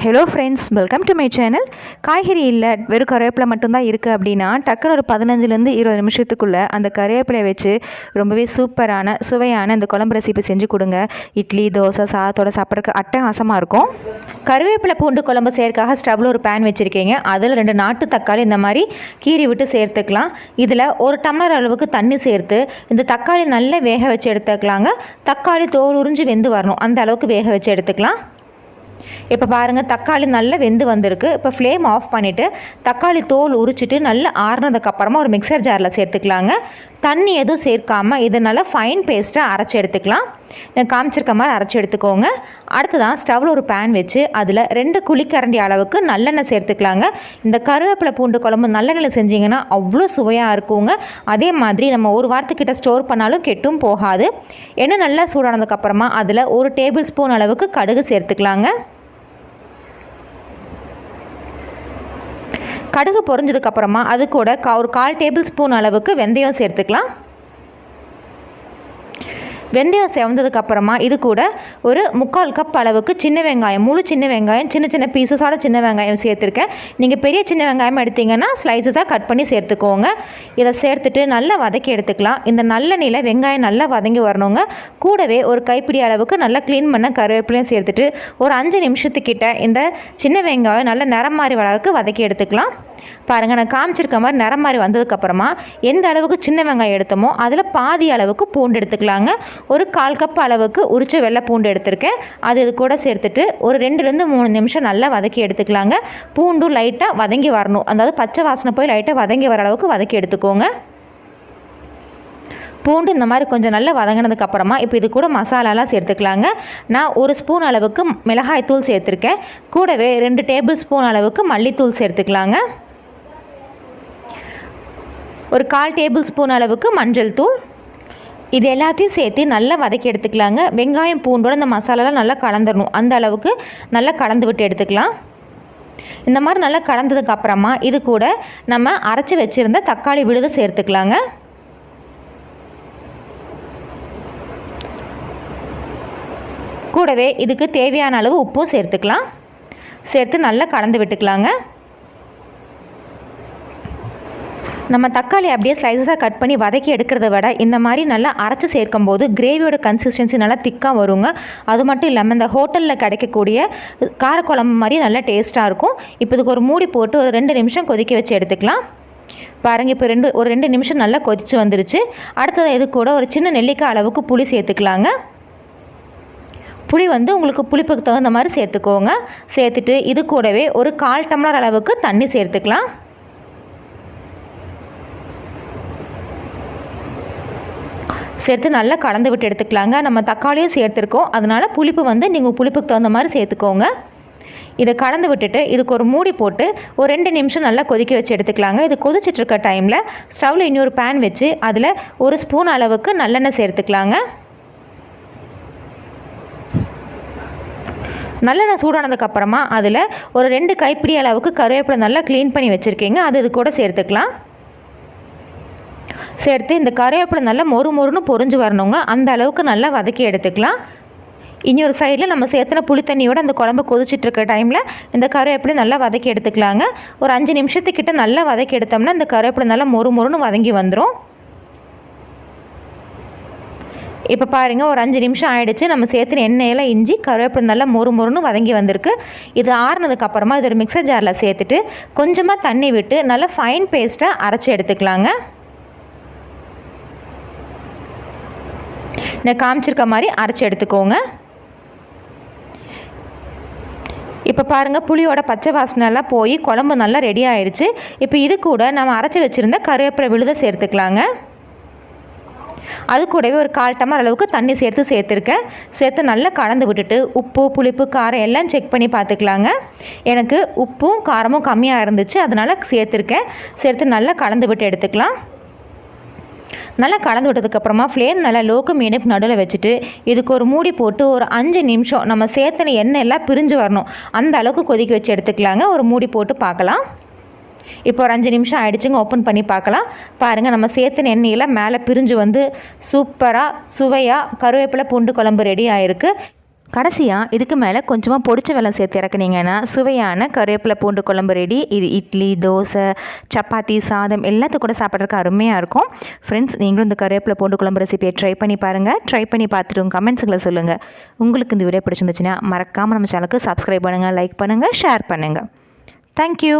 Hello friends welcome to my channel காய்கறி இல்லை வெறும் கருவேப்பிலை மட்டும்தான் இருக்குது அப்படின்னா டக்குனு ஒரு பதினஞ்சுலேருந்து இருபது நிமிஷத்துக்குள்ளே அந்த கருவேப்பிலையை வச்சு ரொம்பவே சூப்பரான சுவையான இந்த குழம்பு ரெசிபி செஞ்சு கொடுங்க. இட்லி தோசை சாதத்தோட சாப்பிட்றதுக்கு அட்டகாசமாக இருக்கும். கருவேப்பிலை பூண்டு குழம்பு செய்யறதுக்காக ஸ்டவ்வில் ஒரு பேன் வச்சுருக்கீங்க. அதில் ரெண்டு நாட்டு தக்காளி இந்த மாதிரி கீறி விட்டு சேர்த்துக்கலாம். இதில் ஒரு டம்ளர் அளவுக்கு தண்ணி சேர்த்து இந்த தக்காளி நல்லா வேக வச்சு எடுத்துக்கலாங்க. தக்காளி தோல் உறிஞ்சு வெந்து வரணும். அந்த அளவுக்கு வேக வச்சு எடுத்துக்கலாம். இப்போ பாருங்கள் தக்காளி நல்லா வெந்து வந்திருக்கு. இப்போ ஃப்ளேம் ஆஃப் பண்ணிவிட்டு தக்காளி தோல் உரிச்சிட்டு நல்லா ஆறுனதுக்கப்புறமா ஒரு மிக்சர் ஜாரில் சேர்த்துக்கலாங்க. தண்ணி எதுவும் சேர்க்காமல் இதனால் நல்லா ஃபைன் பேஸ்ட்டாக அரைச்சி எடுத்துக்கலாம். நான் காமிச்சிருக்க மாதிரி அரைச்சி எடுத்துக்கோங்க. அடுத்ததான் ஸ்டவ்வில் ஒரு பேன் வச்சு அதில் ரெண்டு குழிக்கரண்டி அளவுக்கு நல்லெண்ணெய் சேர்த்துக்கலாங்க. இந்த கருவேப்பிலை பூண்டு குழம்பு நல்லெண்ணெயில் செஞ்சிங்கன்னா அவ்வளோ சுவையாக இருக்குங்க. அதே மாதிரி நம்ம ஒரு வாரத்துக்கிட்ட ஸ்டோர் பண்ணாலும் கெட்டும் போகாது. எண்ணெய் நல்லா சூடானதுக்கப்புறமா அதில் ஒரு டேபிள் ஸ்பூன் அளவுக்கு கடுகு சேர்த்துக்கலாங்க. கடுகு பொறிஞ்சதுக்கப்புறமா அது கூட கா ஒரு கால் டேபிள் ஸ்பூன் அளவுக்கு வெந்தயம் சேர்த்துக்கலாம். வெந்தயம் செவந்ததுக்கப்புறமா இது கூட ஒரு முக்கால் கப் அளவுக்கு சின்ன வெங்காயம் முழு சின்ன வெங்காயம் சின்ன சின்ன பீசஸோட சின்ன வெங்காயம் சேர்த்துருக்கேன். நீங்கள் பெரிய சின்ன வெங்காயம் எடுத்தீங்கன்னா ஸ்லைசஸாக கட் பண்ணி சேர்த்துக்கோங்க. இதை சேர்த்துட்டு நல்லா வதக்கி எடுத்துக்கலாம். இந்த நல்லெண்ணெயில் வெங்காயம் நல்லா வதங்கி வரணுங்க. கூடவே ஒரு கைப்பிடி அளவுக்கு நல்லா க்ளீன் பண்ண கருவேப்பிலையும் சேர்த்துட்டு ஒரு அஞ்சு நிமிஷத்துக்கிட்ட இந்த சின்ன வெங்காயம் நல்லா நிறம் மாறி வளர்க்கு வதக்கி எடுத்துக்கலாம். பாருங்கள் நான் காமிச்சிருக்க மாதிரி நிறம் மாதிரி வந்ததுக்கப்புறமா எந்த அளவுக்கு சின்ன வெங்காயம் எடுத்தோமோ அதில் பாதி அளவுக்கு பூண்டு எடுத்துக்கலாங்க. ஒரு கால் கப் அளவுக்கு உரிச்ச வெள்ளை பூண்டு எடுத்திருக்கேன். அது இது கூட சேர்த்துட்டு ஒரு ரெண்டுலேருந்து மூணு நிமிஷம் நல்லா வதக்கி எடுத்துக்கலாங்க. பூண்டும் லைட்டாக வதங்கி வரணும். அதாவது பச்சை வாசனை போய் லைட்டாக வதங்கி வர அளவுக்கு வதக்கி எடுத்துக்கோங்க. பூண்டு இந்த மாதிரி கொஞ்சம் நல்லா வதங்கினதுக்கு அப்புறமா இப்போ இது கூட மசாலாலாம் சேர்த்துக்கலாங்க. நான் ஒரு ஸ்பூன் அளவுக்கு மிளகாய் தூள் சேர்த்துருக்கேன். கூடவே ரெண்டு டேபிள் ஸ்பூன் அளவுக்கு மல்லித்தூள் சேர்த்துக்கலாங்க. ஒரு கால் டேபிள் ஸ்பூன் அளவுக்கு மஞ்சள் தூள். இது எல்லாத்தையும் சேர்த்து நல்லா வதக்கி எடுத்துக்கலாங்க. வெங்காயம் பூண்டோட இந்த மசாலாலாம் நல்லா கலந்துடணும் அந்த அளவுக்கு நல்லா கலந்து விட்டு எடுத்துக்கலாம். இந்த மாதிரி நல்லா கலந்ததுக்கு அப்புறமா இது கூட நம்ம அரைச்சி வச்சுருந்த தக்காளி விழுது சேர்த்துக்கலாங்க. கூடவே இதுக்கு தேவையான அளவு உப்பும் சேர்த்துக்கலாம். சேர்த்து நல்லா கலந்து விட்டுக்கலாங்க. நம்ம தக்காளி அப்படியே ஸ்லைசஸாக கட் பண்ணி வதக்கி எடுக்கிறத விட இந்த மாதிரி நல்லா அரைச்சி சேர்க்கும் போது கிரேவியோட கன்சிஸ்டன்சி நல்லா திக்காக வருங்க. அது மட்டும் இல்லாமல் இந்த ஹோட்டலில் கிடைக்கக்கூடிய காரக்குழம்பு மாதிரி நல்லா டேஸ்ட்டாக இருக்கும். இப்போ இதுக்கு ஒரு மூடி போட்டு ஒரு ரெண்டு நிமிஷம் கொதிக்க வச்சு எடுத்துக்கலாம். பாருங்கள் இப்போ ரெண்டு ஒரு ரெண்டு நிமிஷம் நல்லா கொதித்து வந்துருச்சு. அடுத்தது இது கூட ஒரு சின்ன நெல்லிக்காய் அளவுக்கு புளி சேர்த்துக்கலாங்க. புளி வந்து உங்களுக்கு புளிப்புக்கு தகுந்த மாதிரி சேர்த்துக்கோங்க. சேர்த்துட்டு இது கூடவே ஒரு கால் டம்ளர் அளவுக்கு தண்ணி சேர்த்துக்கலாம். சேர்த்து நல்லா கலந்து விட்டு எடுத்துக்கலாங்க. நம்ம தக்காளியும் சேர்த்துருக்கோம். அதனால் புளிப்பு வந்து நீங்கள் புளிப்புக்கு தகுந்த மாதிரி சேர்த்துக்கோங்க. இதை கலந்து விட்டுட்டு இதுக்கு ஒரு மூடி போட்டு ஒரு ரெண்டு நிமிஷம் நல்லா கொதிக்க வச்சு எடுத்துக்கலாங்க. இது கொதிச்சிட்ருக்க டைமில் ஸ்டவ்வில் இன்னொரு பேன் வச்சு அதில் ஒரு ஸ்பூன் அளவுக்கு நல்லெண்ணெய் சேர்த்துக்கலாங்க. நல்லெண்ணெய் சூடானதுக்கப்புறமா அதில் ஒரு ரெண்டு கைப்பிடி அளவுக்கு கருவேப்பிலை நல்லா க்ளீன் பண்ணி வச்சுருக்கீங்க. அது இது கூட சேர்த்துக்கலாம். சேர்த்து இந்த கருவேப்பிலை நல்லா மொறு மொறுன்னு பொறிஞ்சு வரணுங்க. அந்த அளவுக்கு நல்லா வதக்கி எடுத்துக்கலாம். இன்னொரு சைடில் நம்ம சேர்த்துன புளி தண்ணியோட அந்த குழம்பு கொதிச்சிட்ருக்க டைமில் இந்த கருவேப்பிலை நல்லா வதக்கி எடுத்துக்கலாங்க. ஒரு அஞ்சு நிமிஷத்துக்கிட்ட நல்லா வதக்கி எடுத்தோம்னா இந்த கருவேப்பிலை நல்லா மொறு மொறுன்னு வதங்கி வந்துடும் இப்போ பாருங்கள் ஒரு அஞ்சு நிமிஷம் ஆகிடுச்சு நம்ம சேர்த்துன எண்ணெயில் இஞ்சி கருவேப்பிலை நல்லா மொறு மொறுன்னு வதங்கி வந்திருக்கு. இது ஆறுனதுக்கப்புறமா இது ஒரு மிக்சர் ஜாரில் சேர்த்துட்டு கொஞ்சமாக தண்ணி விட்டு நல்லா ஃபைன் பேஸ்ட்டாக அரைச்சி எடுத்துக்கலாங்க. நான் காமிச்சிருக்க மாதிரி அரைச்சி எடுத்துக்கோங்க. இப்போ பாருங்கள் புளியோட பச்சை வாசனைலாம் போய் குழம்பு நல்லா ரெடி ஆயிடுச்சு. இப்போ இது கூட நம்ம அரைச்சி வச்சுருந்த கருவேப்பிலை விழுத சேர்த்துக்கலாங்க. அது கூடவே ஒரு கால் டம்ளர் அளவுக்கு தண்ணி சேர்த்து சேர்த்துருக்கேன். சேர்த்து நல்லா கலந்து விட்டுட்டு உப்பு புளிப்பு காரம் எல்லாம் செக் பண்ணி பார்த்துக்கலாங்க. எனக்கு உப்பும் காரமும் கம்மியாக இருந்துச்சு அதனால் சேர்த்துருக்கேன். சேர்த்து நல்லா கலந்து விட்டு எடுத்துக்கலாம். நல்லா கலந்து விட்டதுக்கப்புறமா ஃப்ளேம் நல்லா லோக்கு மீனுக்கு நடுவில் வச்சுட்டு இதுக்கு ஒரு மூடி போட்டு ஒரு அஞ்சு நிமிஷம் நம்ம சேர்த்தன எண்ணெய் எல்லாம் பிரிஞ்சு வரணும். அந்த அளவுக்கு கொதிக்க வச்சு எடுத்துக்கலாங்க. ஒரு மூடி போட்டு பார்க்கலாம். இப்போ ஒரு அஞ்சு நிமிஷம் ஆகிடுச்சுங்க ஓப்பன் பண்ணி பார்க்கலாம். பாருங்கள் நம்ம சேர்த்தின எண்ணெயில் மேலே பிரிஞ்சு வந்து சூப்பராக சுவையாக கருவேப்பிலை பூண்டு குழம்பு ரெடி ஆகிருக்கு கடைசியாக இதுக்கு மேலே கொஞ்சமாக பொடிச்ச வெள்ளம் சேர்த்து இறக்குனீங்கன்னா சுவையான கருவேப்பிலை பூண்டு குழம்பு ரெடி இது இட்லி தோசை சப்பாத்தி சாதம் எல்லாத்துக்கும் கூட சாப்பிட்றதுக்கு அருமையாக இருக்கும். ஃப்ரெண்ட்ஸ் நீங்களும் இந்த கருவேப்பிலை பூண்டு குழம்பு ரெசிபியை ட்ரை பண்ணி பாருங்கள் ட்ரை பண்ணி பார்த்துட்டு உங்கள் கமெண்ட்ஸுகளை சொல்லுங்கள் உங்களுக்கு இந்த வீடியோ பிடிச்சிருந்துச்சுன்னா மறக்காமல் நம்ம சேனலுக்கு சப்ஸ்கிரைப் பண்ணுங்கள் லைக் பண்ணுங்கள் ஷேர் பண்ணுங்கள் தேங்க்யூ